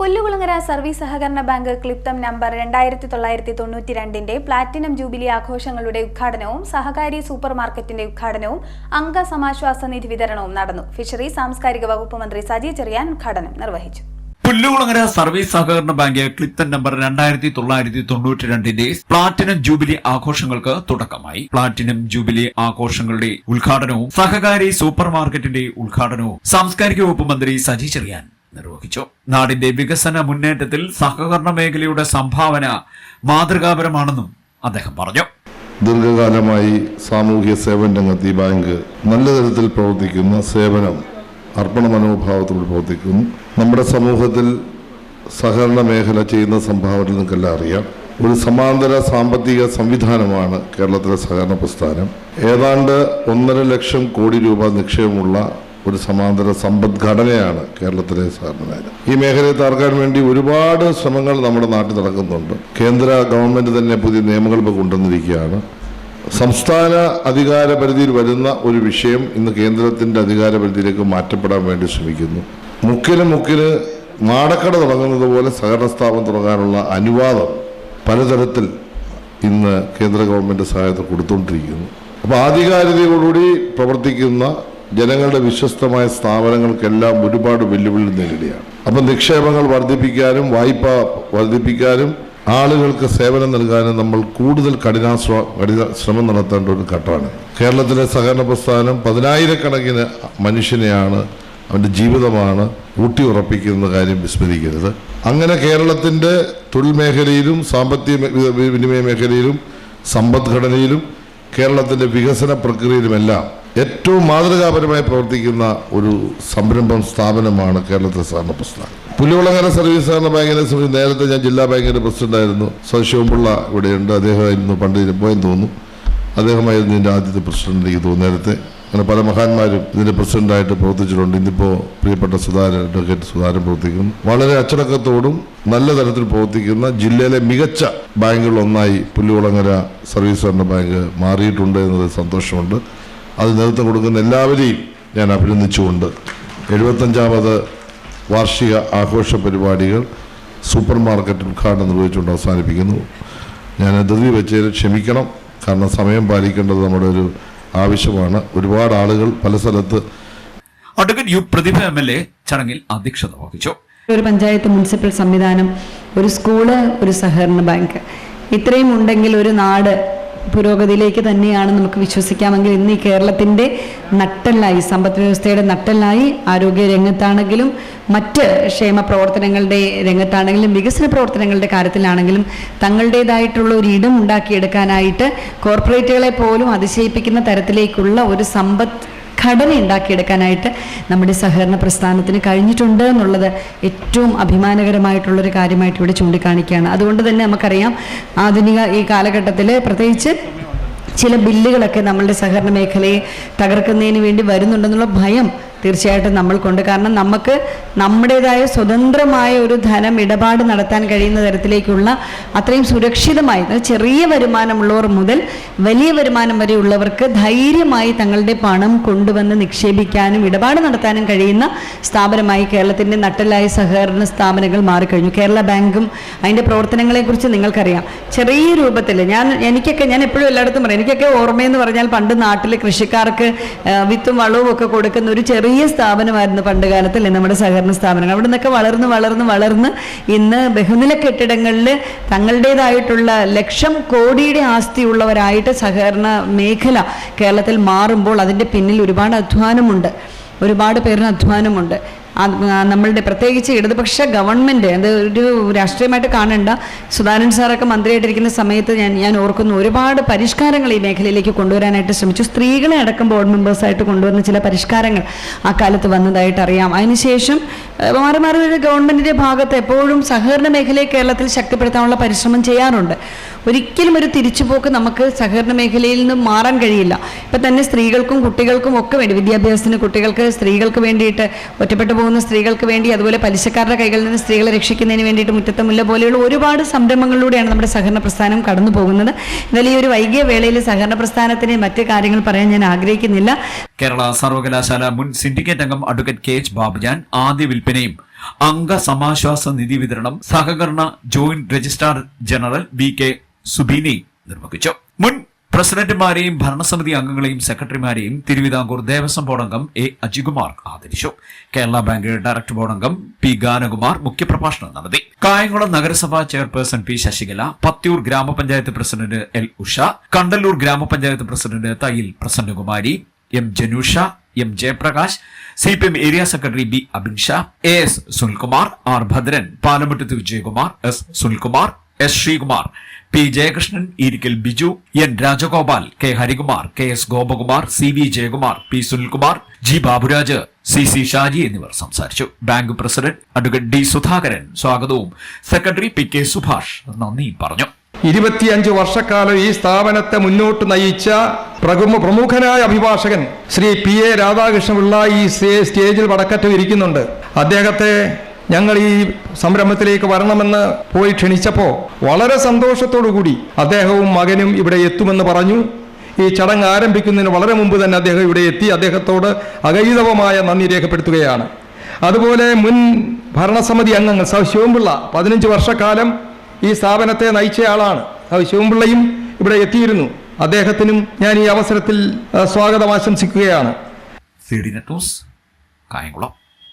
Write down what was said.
Pullukulangara service സഹകരണ bank ക്ലിപ്തം number രണ്ടായിരത്തി തൊള്ളായിരത്തി തൊണ്ണൂറ്റി രണ്ടിന്റെ പ്ലാറ്റിനം ജൂബിലി ആഘോഷങ്ങളുടെ ഉദ്ഘാടനവും സഹകാരി സൂപ്പർ മാർക്കറ്റിന്റെ ഉദ്ഘാടനവും അംഗ സമാശ്വാസ നിധി വിതരണവും നടന്നു. ഫിഷറി സാംസ്കാരിക വകുപ്പ് മന്ത്രി സജി ചെറിയാൻ ഉദ്ഘാടനം നിർവഹിച്ചു. പുല്ലുകുളങ്ങര സർവീസ് സഹകരണ ബാങ്ക് ക്ലിപ്തൻ നമ്പർ രണ്ടായിരത്തി തൊള്ളായിരത്തി തൊണ്ണൂറ്റി രണ്ടിന്റെ പ്ലാറ്റിനം ജൂബിലി ആഘോഷങ്ങൾക്ക് തുടക്കമായി. പ്ലാറ്റിനം ജൂബിലി ആഘോഷങ്ങളുടെ ഉദ്ഘാടനവും സഹകാരി സൂപ്പർ മാർക്കറ്റിന്റെ ഉദ്ഘാടനവും സാംസ്കാരിക വകുപ്പ് മന്ത്രി സജി ചെറിയാൻ നിർവഹിച്ചു. നാടിന്റെ വികസന മുന്നേറ്റത്തിൽ സഹകരണ മേഖലയുടെ സംഭാവന മാതൃകാപരമാണെന്നും അദ്ദേഹം പറഞ്ഞു. ദീർഘകാലമായി സാമൂഹ്യ സേവന രംഗത്ത് ഈ ബാങ്ക് നല്ല തരത്തിൽ പ്രവർത്തിക്കുന്ന സേവനം അർപ്പണ മനോഭാവത്തോട് പ്രവർത്തിക്കുന്നു. നമ്മുടെ സമൂഹത്തിൽ സഹകരണ മേഖല ചെയ്യുന്ന സംഭാവന നിങ്ങൾക്കെല്ലാം അറിയാം. ഒരു സമാന്തര സാമ്പത്തിക സംവിധാനമാണ് കേരളത്തിലെ സഹകരണ പ്രസ്ഥാനം. ഏതാണ്ട് ഒന്നര ലക്ഷം കോടി രൂപ നിക്ഷേപമുള്ള ഒരു സമാന്തര സമ്പദ്ഘടനയാണ് കേരളത്തിലെ സഹകരണ ഈ മേഖലയെ തകർക്കാൻ വേണ്ടി ഒരുപാട് ശ്രമങ്ങൾ നമ്മുടെ നാട്ടിൽ നടക്കുന്നുണ്ട്. കേന്ദ്ര ഗവൺമെന്റ് തന്നെ പുതിയ നിയമങ്ങൾ ഇപ്പോൾ കൊണ്ടുവന്നിരിക്കുകയാണ്. സംസ്ഥാന അധികാര പരിധിയിൽ വരുന്ന ഒരു വിഷയം ഇന്ന് കേന്ദ്രത്തിന്റെ അധികാര പരിധിയിലേക്ക് മാറ്റപ്പെടാൻ വേണ്ടി ശ്രമിക്കുന്നു. മുക്കിന് മുക്കിന് നാടക്കട തുടങ്ങുന്നത് പോലെ സഹകരണ സ്ഥാപനം തുടങ്ങാനുള്ള അനുവാദം പലതരത്തിൽ ഇന്ന് കേന്ദ്ര ഗവൺമെന്റ് സഹായത്തെ കൊടുത്തുകൊണ്ടിരിക്കുന്നു. അപ്പോൾ ആധികാരികതയോടുകൂടി പ്രവർത്തിക്കുന്ന ജനങ്ങളുടെ വിശ്വസ്തമായ സ്ഥാപനങ്ങൾക്കെല്ലാം ഒരുപാട് വെല്ലുവിളി നേരിടുകയാണ്. അപ്പം നിക്ഷേപങ്ങൾ വർദ്ധിപ്പിക്കാനും വായ്പ വർദ്ധിപ്പിക്കാനും ആളുകൾക്ക് സേവനം നൽകാനും നമ്മൾ കൂടുതൽ കഠിനാശ്ര കഠിന ശ്രമം നടത്തേണ്ട ഒരു ഘട്ടമാണ്. കേരളത്തിലെ സഹകരണ പ്രസ്ഥാനം പതിനായിരക്കണക്കിന് മനുഷ്യനെയാണ് അവന്റെ ജീവിതമാണ് ഊട്ടി ഉറപ്പിക്കുന്ന കാര്യം വിസ്മരിക്കരുത് അങ്ങനെ കേരളത്തിന്റെ തൊഴിൽ മേഖലയിലും സാമ്പത്തിക വിനിമയ മേഖലയിലും സമ്പദ്ഘടനയിലും കേരളത്തിന്റെ വികസന പ്രക്രിയയിലുമെല്ലാം ഏറ്റവും മാതൃകാപരമായി പ്രവർത്തിക്കുന്ന ഒരു സംരംഭം സ്ഥാപനമാണ് കേരളത്തിലെ സഹകരണ പ്രസ്ഥാനം പുലിവളങ്ങര സർവീസ് സഹകരണ ബാങ്കിനെ സംബന്ധിച്ച് നേരത്തെ ഞാൻ ജില്ലാ ബാങ്കിന്റെ പ്രസിഡന്റായിരുന്നു സശിവംപിള്ള ഇവിടെയുണ്ട്. അദ്ദേഹമായിരുന്നു പണ്ട് പോയെന്ന് തോന്നുന്നു. അദ്ദേഹമായിരുന്നു ഇതിന്റെ ആദ്യത്തെ പ്രസിഡന്റ് എനിക്ക് തോന്നുന്നു നേരത്തെ. അങ്ങനെ പല മഹാന്മാരും ഇതിന്റെ പ്രസിഡന്റായിട്ട് പ്രവർത്തിച്ചിട്ടുണ്ട്. ഇന്നിപ്പോൾ പ്രിയപ്പെട്ട സുധാരൻ അഡ്വക്കേറ്റ് സുധാരൻ പ്രവർത്തിക്കുന്നു. വളരെ അച്ചടക്കത്തോടും നല്ല തരത്തിൽ പ്രവർത്തിക്കുന്ന ജില്ലയിലെ മികച്ച ബാങ്കുകളിലൊന്നായി പുല്ലുകുളങ്ങര സർവീസ് സഹകരണ ബാങ്ക് മാറിയിട്ടുണ്ട് എന്നത് സന്തോഷമുണ്ട്. അത് നേതൃത്വം കൊടുക്കുന്ന എല്ലാവരെയും ഞാൻ അഭിനന്ദിച്ചുകൊണ്ട് എഴുപത്തഞ്ചാമത് വാർഷിക ആഘോഷ പരിപാടികൾ സൂപ്പർ മാർക്കറ്റ് ഉദ്ഘാടനം നിർവഹിച്ചുകൊണ്ട് അവസാനിപ്പിക്കുന്നു. ഞാൻ ധൃതി വെച്ച് ക്ഷമിക്കണം. കാരണം സമയം പാലിക്കേണ്ടത് നമ്മുടെ ഒരു ആവശ്യമാണ്. ഒരുപാട് ആളുകൾ പല സ്ഥലത്ത് advocate U Prathibha M L A ചടങ്ങിൽ അധ്യക്ഷത വഹിച്ചു. ഒരു പഞ്ചായത്ത് മുനിസിപ്പൽ സംവിധാനം ഒരു സ്കൂൾ ഒരു സഹകരണ ബാങ്ക്. ഇത്രയും ഉണ്ടെങ്കിൽ ഒരു നാട് പുരോഗതിയിലേക്ക് തന്നെയാണ് നമുക്ക് വിശ്വസിക്കാമെങ്കിൽ ഇന്ന് ഈ കേരളത്തിന്റെ നട്ടലായി സമ്പദ് വ്യവസ്ഥയുടെ നട്ടലായി ആരോഗ്യ രംഗത്താണെങ്കിലും മറ്റ് ക്ഷേമ പ്രവർത്തനങ്ങളുടെ രംഗത്താണെങ്കിലും വികസന പ്രവർത്തനങ്ങളുടെ കാര്യത്തിലാണെങ്കിലും തങ്ങളുടേതായിട്ടുള്ള ഒരു ഇടം ഉണ്ടാക്കിയെടുക്കാനായിട്ട് കോർപ്പറേറ്റുകളെ പോലും അതിശയിപ്പിക്കുന്ന തരത്തിലേക്കുള്ള ഒരു സമ്പദ് ഘടന ഉണ്ടാക്കിയെടുക്കാനായിട്ട് നമ്മുടെ സഹകരണ പ്രസ്ഥാനത്തിന് കഴിഞ്ഞിട്ടുണ്ട് എന്നുള്ളത് ഏറ്റവും അഭിമാനകരമായിട്ടുള്ളൊരു കാര്യമായിട്ട് ഇവിടെ ചൂണ്ടിക്കാണിക്കുകയാണ്. അതുകൊണ്ട് തന്നെ നമുക്കറിയാം ആധുനിക ഈ കാലഘട്ടത്തിൽ പ്രത്യേകിച്ച് ചില ബില്ലുകളൊക്കെ നമ്മളുടെ സഹകരണ മേഖലയെ തകർക്കുന്നതിന് വേണ്ടി വരുന്നുണ്ടെന്നുള്ള ഭയം തീർച്ചയായിട്ടും കൊണ്ട് കാരണം നമുക്ക് നമ്മുടേതായ സ്വതന്ത്രമായ ഒരു ധനം ഇടപാട് നടത്താൻ കഴിയുന്ന തരത്തിലേക്കുള്ള അത്രയും സുരക്ഷിതമായി ചെറിയ വരുമാനമുള്ളവർ മുതൽ വലിയ വരുമാനം വരെയുള്ളവർക്ക് ധൈര്യമായി തങ്ങളുടെ പണം കൊണ്ടുവന്ന് നിക്ഷേപിക്കാനും ഇടപാട് നടത്താനും കഴിയുന്ന സ്ഥാപനമായി കേരളത്തിന്റെ നട്ടലായ സഹകരണ സ്ഥാപനങ്ങൾ മാറിക്കഴിഞ്ഞു. കേരള ബാങ്കും അതിന്റെ പ്രവർത്തനങ്ങളെക്കുറിച്ച് നിങ്ങൾക്കറിയാം. ചെറിയ രൂപത്തിൽ ഞാൻ എനിക്കൊക്കെ ഞാൻ എപ്പോഴും എല്ലായിടത്തും പറയും എനിക്കൊക്കെ ഓർമ്മയെന്ന് പറഞ്ഞാൽ പണ്ട് നാട്ടിൽ കൃഷിക്കാർക്ക് വിത്തും വളവും ഒക്കെ കൊടുക്കുന്ന ഒരു ചെറിയ സ്ഥാപനമായിരുന്നു പണ്ട് കാലത്തല്ലേ നമ്മുടെ സഹകരണ സ്ഥാപനങ്ങൾ. അവിടെ നിന്നൊക്കെ വളർന്ന് വളർന്ന് വളർന്ന് ഇന്ന് ബഹുനില കെട്ടിടങ്ങളിൽ തങ്ങളുടേതായിട്ടുള്ള ലക്ഷം കോടിയുടെ ആസ്തിയുള്ളവരായിട്ട് സഹകരണ മേഖല കേരളത്തിൽ മാറുമ്പോൾ അതിന്റെ പിന്നിൽ ഒരുപാട് അധ്വാനമുണ്ട്. ഒരുപാട് പേരിന് അധ്വാനമുണ്ട്. നമ്മളുടെ പ്രത്യേകിച്ച് ഇടതുപക്ഷ ഗവൺമെന്റ് അത് ഒരു രാഷ്ട്രീയമായിട്ട് കാണേണ്ട. സുധാരൻ സാറൊക്കെ മന്ത്രിയായിട്ടിരിക്കുന്ന സമയത്ത് ഞാൻ ഞാൻ ഓർക്കുന്നു ഒരുപാട് പരിഷ്കാരങ്ങൾ ഈ മേഖലയിലേക്ക് കൊണ്ടുവരാനായിട്ട് ശ്രമിച്ചു. സ്ത്രീകളെ അടക്കം ബോർഡ് മെമ്പേഴ്സായിട്ട് കൊണ്ടുവന്ന ചില പരിഷ്കാരങ്ങൾ ആ കാലത്ത് വന്നതായിട്ട് അറിയാം. അതിനുശേഷം മാറി മാറി ഒരു ഗവൺമെന്റിന്റെ ഭാഗത്ത് എപ്പോഴും സഹകരണ മേഖലയെ കേരളത്തിൽ ശക്തിപ്പെടുത്താനുള്ള പരിശ്രമം ചെയ്യാറുണ്ട്. ഒരിക്കലും ഒരു തിരിച്ചുപോക്ക് നമുക്ക് സഹകരണ മേഖലയിൽ നിന്ന് മാറാൻ കഴിയില്ല. ഇപ്പം തന്നെ സ്ത്രീകൾക്കും കുട്ടികൾക്കും ഒക്കെ വേണ്ടി വിദ്യാഭ്യാസത്തിന് കുട്ടികൾക്ക് സ്ത്രീകൾക്ക് വേണ്ടിയിട്ട് ഒറ്റപ്പെട്ടു പോകുന്ന സ്ത്രീകൾക്ക് വേണ്ടി അതുപോലെ പലിശക്കാരുടെ കൈകളിൽ നിന്ന് സ്ത്രീകളെ രക്ഷിക്കുന്നതിന് വേണ്ടിയിട്ട് മുറ്റത്തമുല്ല പോലെയുള്ള ഒരുപാട് സംരംഭങ്ങളിലൂടെയാണ് നമ്മുടെ സഹകരണ പ്രസ്ഥാനം കടന്നു പോകുന്നത്. എന്നാലും ഈ ഒരു വൈകിയ വേളയിൽ സഹകരണ പ്രസ്ഥാനത്തിന് മറ്റു കാര്യങ്ങൾ പറയാൻ ഞാൻ ആഗ്രഹിക്കുന്നില്ല. കേരള സർവകലാശാല മുൻ സിൻഡിക്കേറ്റ് അംഗം അഡ്വക്കേറ്റ് കെ എച്ച് ബാബുജാൻ ആദ്യ വിൽപ്പനയും അംഗസമാശ്വാസ നിധി വിതരണം സഹകരണ joint registrar general V K Subeeni നിർവഹിച്ചു. മുൻ പ്രസിഡന്റുമാരെയും ഭരണസമിതി അംഗങ്ങളെയും സെക്രട്ടറിമാരെയും തിരുവിതാംകൂർ ദേവസ്വം ബോർഡ് അംഗം എ അജികുമാർ ആദരിച്ചു. കേരള ബാങ്ക് ഡയറക്ടർ ബോർഡ് അംഗം പി ഗാനകുമാർ മുഖ്യപ്രഭാഷണം നടത്തി. കായംകുളം നഗരസഭാ ചെയർപേഴ്സൺ പി ശശികല പത്തിയൂർ ഗ്രാമപഞ്ചായത്ത് പ്രസിഡന്റ് എൽ ഉഷ കണ്ടല്ലൂർ ഗ്രാമപഞ്ചായത്ത് president Thayyil Prasannakumari M Janusha M Jayaprakash C P M area secretary B Abin Shah A S Sunilkumar R Bhadran Palamuttath Vijayakumar S Sunilkumar S Sreekumar P Jayakrishnan Irikkal Biju N Rajagopal K Harikumar K S Gopakumar C V Jayakumar P Sunilkumar G Baburaj C C Shaji എന്നിവർ സംസാരിച്ചു. Bank president advocate D Sudhakaran സ്വാഗതവും. Secretary P K Subhash നന്ദി പറഞ്ഞു. ഇരുപത്തിയഞ്ച് വർഷക്കാലം ഈ സ്ഥാപനത്തെ മുന്നോട്ട് നയിച്ച പ്രമുഖ പ്രമുഖനായ അഭിഭാഷകൻ ശ്രീ പി എ രാധാകൃഷ്ണപിള്ള ഈ സ്റ്റേജിൽ വടക്കറ്റം ഇരിക്കുന്നുണ്ട്. അദ്ദേഹത്തെ ഞങ്ങൾ ഈ സംരംഭത്തിലേക്ക് വരണമെന്ന് പോയി ക്ഷണിച്ചപ്പോൾ വളരെ സന്തോഷത്തോടു കൂടി അദ്ദേഹവും മകനും ഇവിടെ എത്തുമെന്ന് പറഞ്ഞു. ഈ ചടങ്ങ് ആരംഭിക്കുന്നതിന് വളരെ മുമ്പ് തന്നെ അദ്ദേഹം ഇവിടെ എത്തി അദ്ദേഹത്തോട് അഗൈതവമായ നന്ദി രേഖപ്പെടുത്തുകയാണ്. അതുപോലെ മുൻ ഭരണസമിതി അംഗങ്ങൾ സൗ ശിവംപിള്ള പതിനഞ്ച് വർഷക്കാലം ഈ സ്ഥാപനത്തെ നയിച്ചയാളാണ് സൗ ശിവംപിള്ളയും ഇവിടെ എത്തിയിരുന്നു. അദ്ദേഹത്തിനും ഞാൻ ഈ അവസരത്തിൽ സ്വാഗതം ആശംസിക്കുകയാണ്. കായംകുളം.